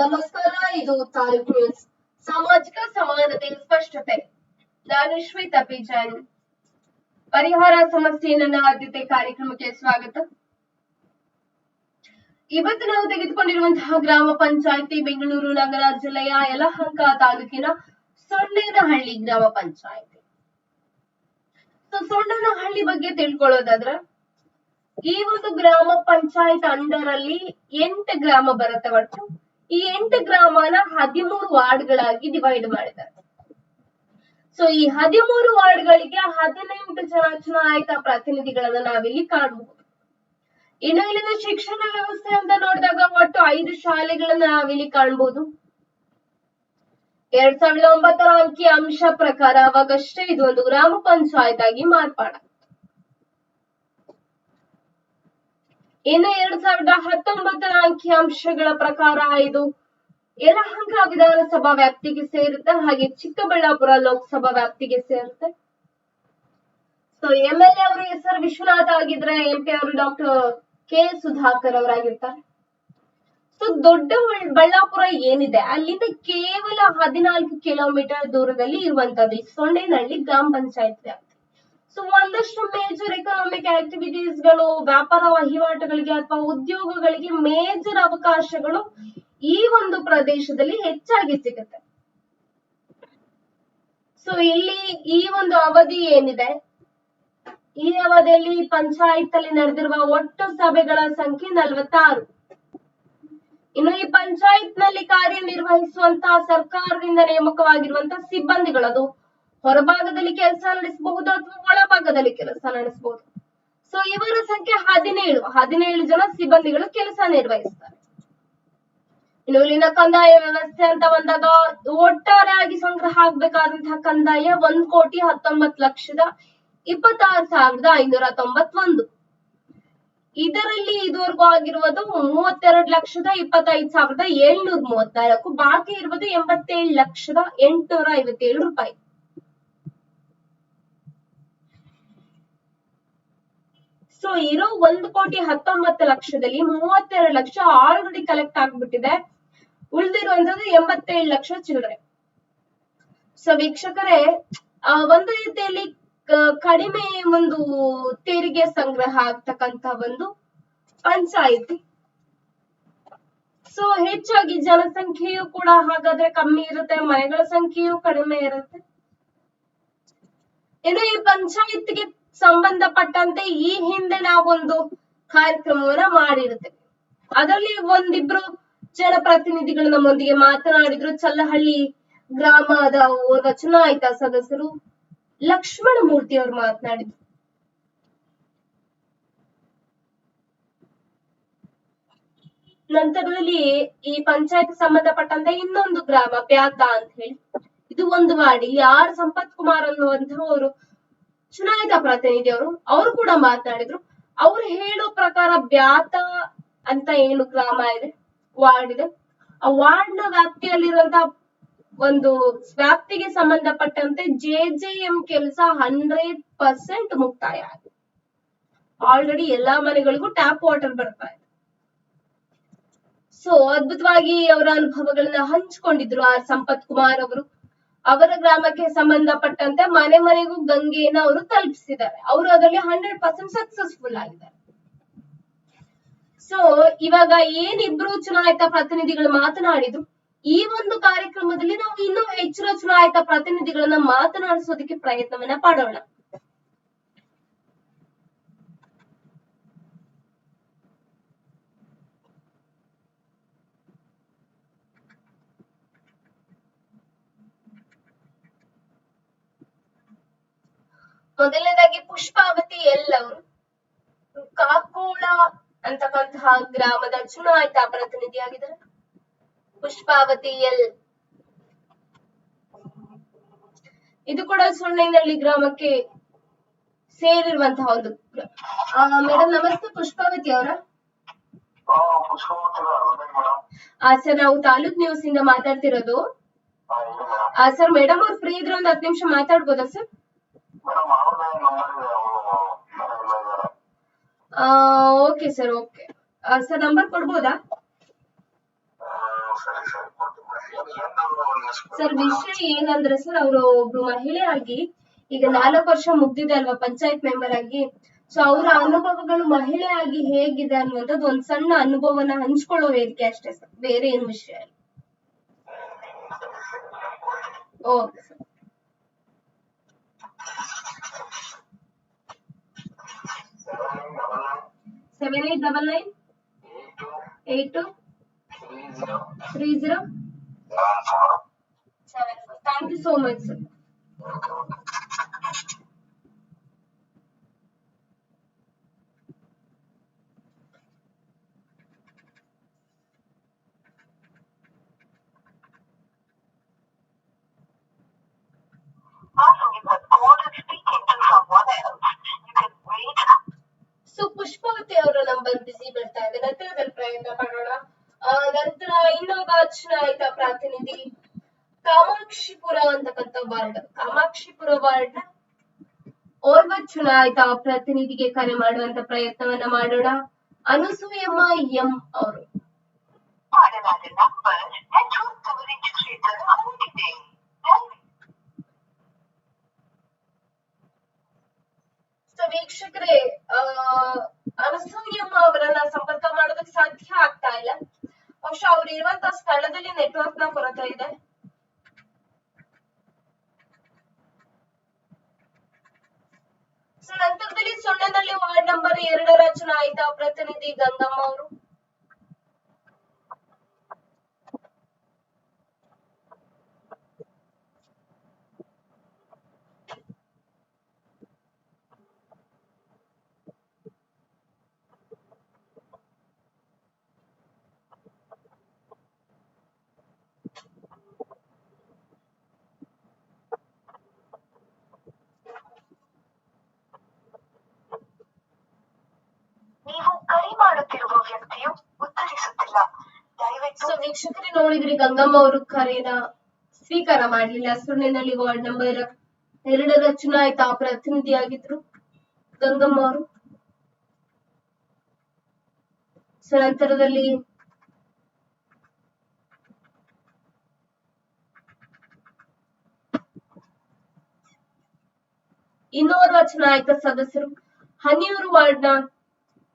ನಮಸ್ಕಾರ ಇದು ತಾಲೂಕು ನ್ಯೂಸ್ ಸಾಮಾಜಿಕ ಸಮಾನತೆ ಸ್ಪಷ್ಟತೆ ನಾನು ಶ್ವೇತಾ ಪಿ ಪರಿಹಾರ ಸಮಸ್ಯೆ ನನ್ನ ಆದ್ಯತೆ ಕಾರ್ಯಕ್ರಮಕ್ಕೆ ಸ್ವಾಗತ ಇವತ್ತು ನಾವು ತೆಗೆದುಕೊಂಡಿರುವಂತಹ ಗ್ರಾಮ ಪಂಚಾಯಿತಿ ಬೆಂಗಳೂರು ನಗರ ಜಿಲ್ಲೆಯ ಯಲಹಂಕ ತಾಲೂಕಿನ ಸೊಂಡೇನಹಳ್ಳಿ ಗ್ರಾಮ ಪಂಚಾಯತಿ ಸೊ ಸೊಂಡೇನಹಳ್ಳಿ ಬಗ್ಗೆ ತಿಳ್ಕೊಳ್ಳೋದಾದ್ರ ಈ ಒಂದು ಗ್ರಾಮ ಪಂಚಾಯತ್ ಅಂಡರ್ ಅಲ್ಲಿ ಎಂಟು ಗ್ರಾಮ ಬರುತ್ತೆ ಒಟ್ಟು ಈ ಎಂಟು ಗ್ರಾಮನ ಹದಿಮೂರು ವಾರ್ಡ್ಗಳಾಗಿ ಡಿವೈಡ್ ಮಾಡಿದ್ದಾರೆ ಸೊ ಈ ಹದಿಮೂರು ವಾರ್ಡ್ಗಳಿಗೆ ಹದಿನೆಂಟು ಜನ ಚುನಾಯಿತ ಪ್ರತಿನಿಧಿಗಳನ್ನ ನಾವಿಲ್ಲಿ ಕಾಣಬಹುದು ಇನ್ನು ಇಲ್ಲಿನ ಶಿಕ್ಷಣ ವ್ಯವಸ್ಥೆ ಅಂತ ನೋಡಿದಾಗ ಒಟ್ಟು ಐದು ಶಾಲೆಗಳನ್ನ ನಾವಿಲ್ಲಿ ಕಾಣಬಹುದು ಎರಡ್ ಸಾವಿರದ ಒಂಬತ್ತರ ಅಂಕಿ ಅಂಶ ಪ್ರಕಾರ ಅವಾಗಷ್ಟೇ ಇದು ಒಂದು ಗ್ರಾಮ ಪಂಚಾಯತ್ ಆಗಿ ಮಾರ್ಪಾಡ ಇನ್ನು ಎರಡ್ ಸಾವಿರದ ಹತ್ತೊಂಬತ್ತರ ಅಂಕಿಅಂಶಗಳ ಪ್ರಕಾರ ಇದು ಯಲಹಂಕ ವಿಧಾನಸಭಾ ವ್ಯಾಪ್ತಿಗೆ ಸೇರುತ್ತೆ ಹಾಗೆ ಚಿಕ್ಕಬಳ್ಳಾಪುರ ಲೋಕಸಭಾ ವ್ಯಾಪ್ತಿಗೆ ಸೇರುತ್ತೆ ಸೊ ಎಂ ಎಲ್ ಎ ಅವರು ಎಸ್ ಆರ್ ವಿಶ್ವನಾಥ ಆಗಿದ್ರೆ ಎಂ ಪಿ ಅವರು ಡಾಕ್ಟರ್ ಕೆ ಸುಧಾಕರ್ ಅವರಾಗಿರ್ತಾರೆ ಸೊ ದೊಡ್ಡ ಬಳ್ಳಾಪುರ ಏನಿದೆ ಅಲ್ಲಿಂದ ಕೇವಲ ಹದಿನಾಲ್ಕು ಕಿಲೋಮೀಟರ್ ದೂರದಲ್ಲಿ ಇರುವಂತದ್ದು ಈ ಸೊಂಡೇನಹಳ್ಳಿ ಗ್ರಾಮ ಪಂಚಾಯತ್ ವ್ಯಾಪ್ತಿ ಸೊ ಒಂದಷ್ಟು ಮೇಜರ್ ಎಕನಾಮಿಕ್ ಆಕ್ಟಿವಿಟೀಸ್ ಗಳು ವ್ಯಾಪಾರ ವಹಿವಾಟುಗಳಿಗೆ ಅಥವಾ ಉದ್ಯೋಗಗಳಿಗೆ ಮೇಜರ್ ಅವಕಾಶಗಳು ಈ ಒಂದು ಪ್ರದೇಶದಲ್ಲಿ ಹೆಚ್ಚಾಗಿ ಸಿಗುತ್ತೆ ಸೊ ಇಲ್ಲಿ ಈ ಒಂದು ಅವಧಿ ಏನಿದೆ ಈ ಅವಧಿಯಲ್ಲಿ ಪಂಚಾಯತ್ ಅಲ್ಲಿ ನಡೆದಿರುವ ಒಟ್ಟು ಸಭೆಗಳ ಸಂಖ್ಯೆ ನಲವತ್ತಾರು ಇನ್ನು ಈ ಪಂಚಾಯತ್ ನಲ್ಲಿ ಕಾರ್ಯನಿರ್ವಹಿಸುವಂತಹ ಸರ್ಕಾರದಿಂದ ನೇಮಕವಾಗಿರುವಂತಹ ಸಿಬ್ಬಂದಿಗಳದು ಹೊರಭಾಗದಲ್ಲಿ ಕೆಲಸ ನಡೆಸಬಹುದು ಅಥವಾ ಒಳಭಾಗದಲ್ಲಿ ಕೆಲಸ ನಡೆಸಬಹುದು ಸೊ ಇವರ ಸಂಖ್ಯೆ ಹದಿನೇಳು ಹದಿನೇಳು ಜನ ಸಿಬ್ಬಂದಿಗಳು ಕೆಲಸ ನಿರ್ವಹಿಸ್ತಾರೆ ಇನ್ನು ಇಲ್ಲಿನ ಕಂದಾಯ ವ್ಯವಸ್ಥೆ ಅಂತ ಬಂದಾಗ ಒಟ್ಟಾರೆಯಾಗಿ ಸಂಗ್ರಹ ಆಗ್ಬೇಕಾದಂತಹ ಕಂದಾಯ ಒಂದ್ ಕೋಟಿ ಹತ್ತೊಂಬತ್ತು ಲಕ್ಷದ ಇಪ್ಪತ್ತಾರು ಸಾವಿರದ ಐನೂರ ತೊಂಬತ್ತೊಂದು ಇದರಲ್ಲಿ ಇದುವರೆಗೂ ಆಗಿರುವುದು ಮೂವತ್ತೆರಡು ಲಕ್ಷದ ಇಪ್ಪತ್ತೈದು ಸಾವಿರದ ಏಳ್ನೂರ ನಾಲ್ಕು ಬಾಕಿ ಇರುವುದು ಎಂಬತ್ತೇಳು ಲಕ್ಷದ ಎಂಟುನೂರ ಐವತ್ತೇಳು ರೂಪಾಯಿ ಸೊ ಇರೋ ಒಂದ್ ಕೋಟಿ ಹತ್ತೊಂಬತ್ತು ಲಕ್ಷದಲ್ಲಿ ಮೂವತ್ತೆರಡು ಲಕ್ಷ ಆಲ್ರೆಡಿ ಕಲೆಕ್ಟ್ ಆಗ್ಬಿಟ್ಟಿದೆ ಉಳಿದಿರುವಂತದ್ದು ಎಂಬತ್ತೇಳು ಲಕ್ಷ ಚಿಲ್ಲರೆ ಸೊ ವೀಕ್ಷಕರೇ ಒಂದು ರೀತಿಯಲ್ಲಿ ಕಡಿಮೆ ಒಂದು ತೆರಿಗೆ ಸಂಗ್ರಹ ಆಗ್ತಕ್ಕಂತ ಒಂದು ಪಂಚಾಯಿತಿ ಸೊ ಹೆಚ್ಚಾಗಿ ಜನಸಂಖ್ಯೆಯು ಕೂಡ ಹಾಗಾದ್ರೆ ಕಮ್ಮಿ ಇರುತ್ತೆ ಮನೆಗಳ ಸಂಖ್ಯೆಯು ಕಡಿಮೆ ಇರುತ್ತೆ ಇನ್ನು ಈ ಪಂಚಾಯತ್ಗೆ ಸಂಬಂಧಪಟ್ಟಂತೆ ಈ ಹಿಂದೆ ನಾವೊಂದು ಕಾರ್ಯಕ್ರಮವನ್ನ ಮಾಡಿರ್ತೇವೆ ಅದರಲ್ಲಿ ಒಂದಿಬ್ರು ಜನಪ್ರತಿನಿಧಿಗಳು ನಮ್ಮೊಂದಿಗೆ ಮಾತನಾಡಿದ್ರು ಚಲ್ಲಹಳ್ಳಿ ಗ್ರಾಮದ ಓರ್ವ ಚುನಾಯಿತ ಸದಸ್ಯರು ಲಕ್ಷ್ಮಣ ಮೂರ್ತಿ ಅವರು ಮಾತನಾಡಿದ್ರು ನಂತರದಲ್ಲಿ ಈ ಪಂಚಾಯತ್ ಸಂಬಂಧಪಟ್ಟಂತೆ ಇನ್ನೊಂದು ಗ್ರಾಮ ಪ್ಯಾತ ಅಂತ ಹೇಳಿ ಇದು ಒಂದು ವಾಡಿ ಇಲ್ಲಿ ಆರ್ ಸಂಪತ್ ಕುಮಾರ್ ಅವರು ಚುನಾಯಿತ ಪ್ರತಿನಿಧಿಯವರು ಅವರು ಕೂಡ ಮಾತನಾಡಿದ್ರು ಅವ್ರು ಹೇಳೋ ಪ್ರಕಾರ ಬ್ಯಾತ ಅಂತ ಏನು ಗ್ರಾಮ ಇದೆ ವಾರ್ಡ್ ಇದೆ ಆ ವಾರ್ಡ್ ನ ವ್ಯಾಪ್ತಿಯಲ್ಲಿರುವಂತ ಒಂದು ವ್ಯಾಪ್ತಿಗೆ ಸಂಬಂಧಪಟ್ಟಂತೆ ಜೆ ಜೆ ಎಂ ಕೆಲಸ ಹಂಡ್ರೆಡ್ ಪರ್ಸೆಂಟ್ ಮುಕ್ತಾಯ ಆಗಿದೆ ಆಲ್ರೆಡಿ ಎಲ್ಲಾ ಮನೆಗಳಿಗೂ ಟ್ಯಾಪ್ ವಾಟರ್ ಬರ್ತಾ ಇದೆ ಸೊ ಅದ್ಭುತವಾಗಿ ಅವರ ಅನುಭವಗಳನ್ನ ಹಂಚ್ಕೊಂಡಿದ್ರು ಆರ್ ಸಂಪತ್ ಕುಮಾರ್ ಅವರು ಅವರ ಗ್ರಾಮಕ್ಕೆ ಸಂಬಂಧಪಟ್ಟಂತೆ ಮನೆ ಮನೆಗೂ ಗಂಗೆಯನ್ನ ಅವರು ತಲುಪಿಸಿದ್ದಾರೆ ಅವರು ಅದರಲ್ಲಿ ಹಂಡ್ರೆಡ್ ಪರ್ಸೆಂಟ್ ಸಕ್ಸಸ್ಫುಲ್ ಆಗಿದ್ದಾರೆ ಸೊ ಇವಾಗ ಏನಿಬ್ರು ಚುನಾಯಿತ ಪ್ರತಿನಿಧಿಗಳು ಮಾತನಾಡಿದ್ರು ಈ ಒಂದು ಕಾರ್ಯಕ್ರಮದಲ್ಲಿ ನಾವು ಇನ್ನೂ ಹೆಚ್ಚಿನ ಚುನಾಯಿತ ಪ್ರತಿನಿಧಿಗಳನ್ನ ಮಾತನಾಡಿಸೋದಕ್ಕೆ ಪ್ರಯತ್ನವನ್ನ ಪಡೋಣ ಮೊದಲನೇದಾಗಿ ಪುಷ್ಪಾವತಿ ಎಲ್ ಅವರು ಕಾಕೋಳ ಅಂತಕ್ಕಂತಹ ಗ್ರಾಮದ ಚುನಾಯಿತ ಪ್ರತಿನಿಧಿಯಾಗಿದ್ದಾರೆ ಪುಷ್ಪಾವತಿ ಎಲ್ ಇದು ಕೂಡ ಸುಳ್ಳಿನಹಳ್ಳಿ ಗ್ರಾಮಕ್ಕೆ ಸೇರಿರುವಂತಹ ಒಂದು ಮೇಡಮ್ ನಮಸ್ತೆ ಪುಷ್ಪಾವತಿ ಅವರ ಸರ್ ನಾವು ತಾಲೂಕ್ ನ್ಯೂಸ್ ಇಂದ ಮಾತಾಡ್ತಿರೋದು ಸರ್ ಮೇಡಮ್ ಅವ್ರು ಫ್ರೀ ಇದ್ರೆ ಒಂದ್ ಹತ್ತು ನಿಮಿಷ ಮಾತಾಡ್ಬೋದಾ sir okay sir okay sir number ಕೊಡ್ಬೋದಾ ಸರ್ ವಿಷಯ ಏನಂದ್ರೆ ಸರ್ ಅವರು ಒಬ್ರು ಮಹಿಳೆ ಆಗಿ ಈಗ ನಾಲ್ಕು ವರ್ಷ ಮುಗ್ದಿದೆ ಅಲ್ವಾ ಪಂಚಾಯತ್ ಮೆಂಬರ್ ಆಗಿ ಸೊ ಅವರ ಅನುಭವಗಳು ಮಹಿಳೆ ಆಗಿ ಹೇಗಿದೆ ಅನ್ನುವಂಥದ್ದು ಒಂದ್ ಸಣ್ಣ ಅನುಭವನ ಹಂಚ್ಕೊಳ್ಳೋ ವೇದಿಕೆ ಅಷ್ಟೇ ಸರ್ ಬೇರೆ ಏನು ವಿಷಯ okay sir 7899 8230 74. Thank you so much, sir. ಶಿಪುರ ಅಂತಕಂತ ಬಾರ್ಡ್ ಅಮಾಕ್ಷಿಪುರ ಬಾರ್ಡ್ ಓಯ್ವ ಚುನಾಯಿತಾ ಪ್ರತಿನಿಧಿಗೆ ಕಾರ್ಯ ಮಾಡುವಂತ ಪ್ರಯತ್ನವನ್ನ ಮಾಡೋಣ ಅನುಸೂಯಮ್ಮ ಎಂ ಅವರು ಆದರೆ ಅದರಪ್ಪ ಹೆಚ್ಚು ತವರಿಗೆ ಕ್ಷೇತ್ರ ಅಲ್ಲಿ ಇದೆ ಸ್ವೀಕ್ಷಕರೆ ಅನುಸೂಯಮ್ಮ ಅವರನ್ನು ಸಂಪರ್ಕ ಮಾಡೋದು ಸಾಧ್ಯ ಆಗತಾ ಇಲ್ಲ ಅವರು ಇರುವಂತ ಸ್ಥಳದಲ್ಲಿ ನೆಟ್ವರ್ಕ್ ಮಾತನಾಡುತ್ತಿರುವ ವ್ಯಕ್ತಿಯು ಉತ್ತರಿಸುತ್ತಿಲ್ಲ ದಯವಿಟ್ಟು ವೀಕ್ಷಕರೇ ನೋಡಿದ್ರಿ ಗಂಗಮ್ಮ ಅವರು ಕರೆನ ಸ್ವೀಕಾರ ಮಾಡಲಿಲ್ಲ ಸುಳ್ಳಿನಲ್ಲಿ ವಾರ್ಡ್ ನಂಬರ್ ಎರಡರ ಚುನಾಯಿತ ಪ್ರತಿನಿಧಿಯಾಗಿದ್ರು ಗಂಗಮ್ಮ ಅವರು ಸೊ ನಂತರದಲ್ಲಿ ಇನ್ನೋರ್ವ ಚುನಾಯಿತ ಸದಸ್ಯರು ಹನಿಯೂರು ವಾರ್ಡ್ನ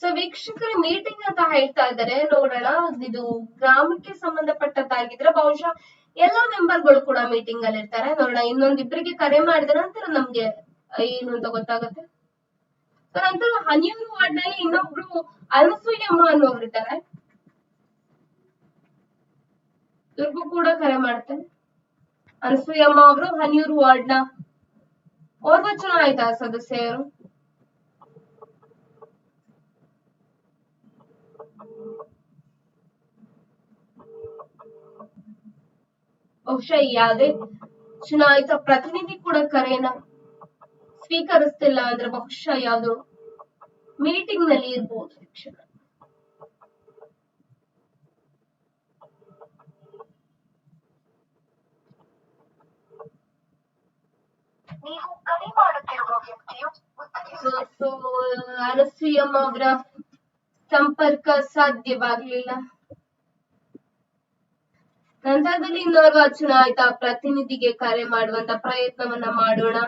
ಸೊ ವೀಕ್ಷಕರ ಮೀಟಿಂಗ್ ಅಂತ ಹೇಳ್ತಾ ಇದ್ದಾರೆ ನೋಡೋಣ ಇದು ಗ್ರಾಮಕ್ಕೆ ಸಂಬಂಧಪಟ್ಟದ್ದಾಗಿದ್ರೆ ಬಹುಶಃ ಎಲ್ಲಾ ಮೆಂಬರ್ಗಳು ಕೂಡ ಮೀಟಿಂಗ್ ಅಲ್ಲಿ ಇರ್ತಾರೆ ನೋಡೋಣ ಇನ್ನೊಂದಿಬ್ಬರಿಗೆ ಕರೆ ಮಾಡಿದ ನಂತರ ನಮ್ಗೆ ಏನು ಅಂತ ಗೊತ್ತಾಗುತ್ತೆ ಸೊ ನಂತರ ಹನ್ನೆರಡು ವಾರ್ಡ್ ನಲ್ಲಿ ಇನ್ನೊಬ್ರು ಅನಸೂಯಮ್ಮ ಅನ್ನೋರು ಇದ್ದಾರೆ ಇವ್ರಿಗೂ ಕೂಡ ಕರೆ ಮಾಡ್ತಾರೆ ಅನಸೂಯಮ್ಮ ಅವರು ಹನಿಯೂರು ವಾರ್ಡ್ ನ ಓರ್ವ ಆಯ್ತಾ ಸದಸ್ಯರು ಬಹುಶಃ ಯಾವುದೇ ಚುನಾಯಿತ ಪ್ರತಿನಿಧಿ ಕೂಡ ಕರೆಯನ್ನ ಸ್ವೀಕರಿಸ್ತಿಲ್ಲ ಅಂದ್ರೆ ಬಹುಶಃ ಯಾವುದು ಮೀಟಿಂಗ್ ನಲ್ಲಿ ಇರ್ಬೋದು ಶಿಕ್ಷಣ ನೀವು ಅವರ ಸಂಪರ್ಕ ಸಾಧ್ಯವಾಗ್ಲಿಲ್ಲ ನಂತರದಲ್ಲಿ ಇನ್ನೋರ್ವ ಚುನಾಯಿತ ಪ್ರತಿನಿಧಿಗೆ ಕರೆ ಮಾಡುವಂತ ಪ್ರಯತ್ನವನ್ನ ಮಾಡೋಣ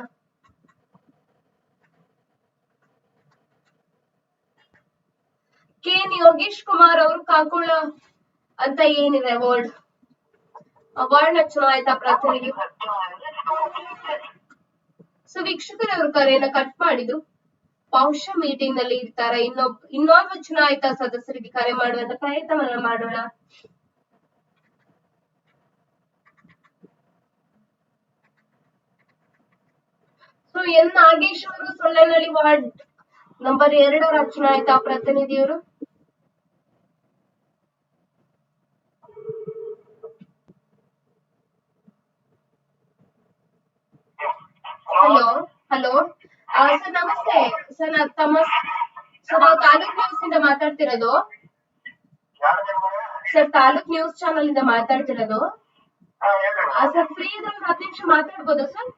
ಕೆ ಎನ್ ಯೋಗೇಶ್ ಕುಮಾರ್ ಅವರು ಕಾಕೋಳ ಅಂತ ಏನಿದೆ ಅವಾರ್ಡ್ ಅವಾರ್ಡ್ ನ ಚುನಾಯಿತ ಪ್ರತಿನಿಧಿ ಸೊ ವೀಕ್ಷಕರ ಕರೆಯನ್ನ ಕಟ್ ಮಾಡಿದ್ರು ಪೌಷ ಮೀಟಿಂಗ್ ನಲ್ಲಿ ಇರ್ತಾರ ಇನ್ನೊಬ್ ಇನ್ನೋರ್ವ ಚುನಾಯಿತ ಸದಸ್ಯರಿಗೆ ಕರೆ ಮಾಡುವಂತ ಪ್ರಯತ್ನವನ್ನ ಮಾಡೋಣ ಸೊ ಎನ್ ನಾಗೇಶ್ ಅವರು ಸೊಳ್ಳೆನಳ್ಳಿ ವಾರ್ಡ್ ನಂಬರ್ ಎರಡರ ಚುನಾಯಿತ ಪ್ರತಿನಿಧಿಯವರು ಹಲೋ ಹಲೋ ಸರ್ ನಮಸ್ತೆ ಸರ್ ನಾವು ತಮ್ಮ ಸರ್ ನಾವು ತಾಲೂಕ್ ನ್ಯೂಸ್ ಇಂದ ಮಾತಾಡ್ತಿರೋದು ಸರ್ ತಾಲೂಕ್ ನ್ಯೂಸ್ ಚಾನಲ್ ಇಂದ ಮಾತಾಡ್ತಿರೋದು ಸರ್ ಫ್ರೀ ಇದ್ರೆ ಹತ್ತು ನಿಮಿಷ ಮಾತಾಡ್ಬೋದಾ ಸರ್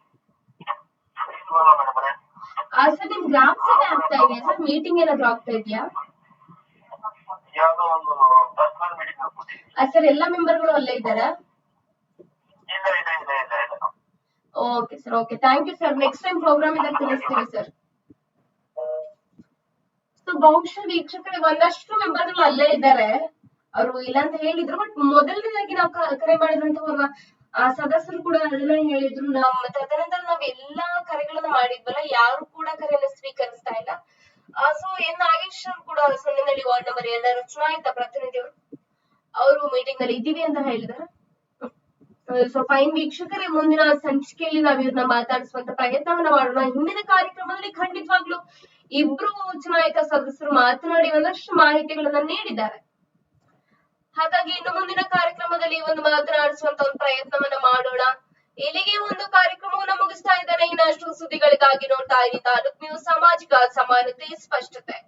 ಸರ್ ನಿಮ್ ಗ್ರಾಮ್ಸ್ ಏನೇ ಆಗ್ತಾ ಇದೆಯಾ ಸರ್ ಮೀಟಿಂಗ್ ಏನಾದ್ರು ಆಗ್ತಾ ಇದೆಯಾ ಸರ್ ಎಲ್ಲ ಮೆಂಬರ್ಗಳು ಅಲ್ಲೇ ಇದ್ದಾರಾ okay sir okay thank you sir next time program ಇದಾಗ ತಿಳಿಸ್ತೀವಿ ಸರ್ ಸೊ ಬಹುಶಃ ವೀಕ್ಷಕರೇ ಒಂದಷ್ಟು ಮೆಂಬರ್ಗಳು ಅಲ್ಲೇ ಇದ್ದಾರೆ ಅವರು ಇಲ್ಲ ಅಂತ ಹೇಳಿದ್ರು ಬಟ್ ಮೊದಲನೇದಾಗಿ ನಾವು ಕರೆ ಮಾಡಿದಂತ ಆ ಸದಸ್ಯರು ಕೂಡ ಅದನ್ನ ಹೇಳಿದ್ರು ನಾವು ತದನಂತರ ನಾವ್ ಎಲ್ಲಾ ಕರೆಗಳನ್ನ ಮಾಡಿದ್ವಲ್ಲ ಯಾರು ಕೂಡ ಕರೆಯನ್ನ ಸ್ವೀಕರಿಸ್ತಾ ಇಲ್ಲ ಸೊ ಎನ್ ನಾಗೇಶ್ವರ್ ಕೂಡ ಸೊನ್ನೆನಲ್ಲಿ ವಾರ್ಡ್ ನಂಬರ್ ಎಲ್ಲರ ಚುನಾಯಿತ ಪ್ರತಿನಿಧಿಯವರು ಅವರು ಮೀಟಿಂಗ್ ನಲ್ಲಿ ಇದ್ದೀವಿ ಅಂತ ಹೇಳಿದಾರೆ ಸೊ ಫೈನ್ ವೀಕ್ಷಕರೇ ಮುಂದಿನ ಸಂಚಿಕೆಯಲ್ಲಿ ನಾವು ಇವ್ರನ್ನ ಮಾತಾಡಿಸುವಂತ ಪ್ರಯತ್ನವನ್ನ ಮಾಡೋಣ ಹಿಂದಿನ ಕಾರ್ಯಕ್ರಮದಲ್ಲಿ ಖಂಡಿತವಾಗ್ಲು ಇಬ್ರು ಚುನಾಯಿತ ಸದಸ್ಯರು ಮಾತನಾಡಿ ಒಂದಷ್ಟು ಮಾಹಿತಿಗಳನ್ನ ನೀಡಿದ್ದಾರೆ ಹಾಗಾಗಿ ಇನ್ನು ಮುಂದಿನ ಕಾರ್ಯಕ್ರಮದಲ್ಲಿ ಒಂದು ಮಾತನಾಡಿಸುವಂತ ಒಂದು ಪ್ರಯತ್ನವನ್ನ ಮಾಡೋಣ ಇಲ್ಲಿಗೆ ಒಂದು ಕಾರ್ಯಕ್ರಮವನ್ನು ಮುಗಿಸ್ತಾ ಇದ್ದಾರೆ ಇನ್ನಷ್ಟು ಸುದ್ದಿಗಳಿಗಾಗಿ ನೋಡ್ತಾ ಇರಿ ತಾಲೂಕ್ ನ್ಯೂಸ್ ಸಾಮಾಜಿಕ ಸಮಾನತೆ ಸ್ಪಷ್ಟತೆ